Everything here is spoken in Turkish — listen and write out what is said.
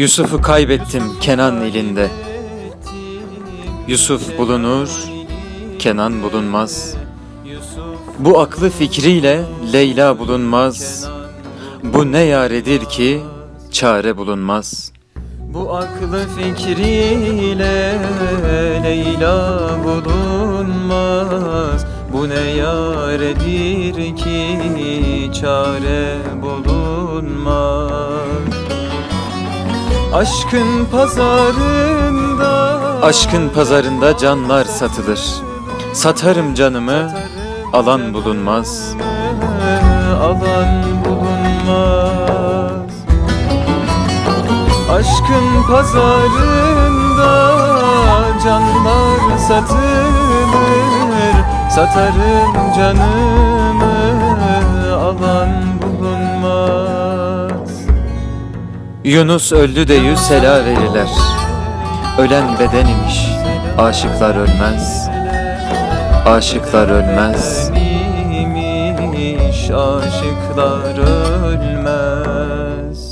Yusuf'u kaybettim Kenan ilinde. Yusuf bulunur, Kenan bulunmaz. Bu aklı fikriyle Leyla bulunmaz. Bu ne yaredir ki çare bulunmaz. Bu aklı fikriyle Leyla bulunmaz. Bu ne yaredir ki çare bulunmaz. Aşkın pazarında Aşkın pazarında canlar satılır. Satarım canımı Alan bulunmaz. Alan bulunmaz. Aşkın pazarında Canlar satılır. Satarım canımı Yunus öldü de yüz sela verirler. Ölen beden imiş, aşıklar ölmez. Aşıklar ölmez. aşıklar ölmez.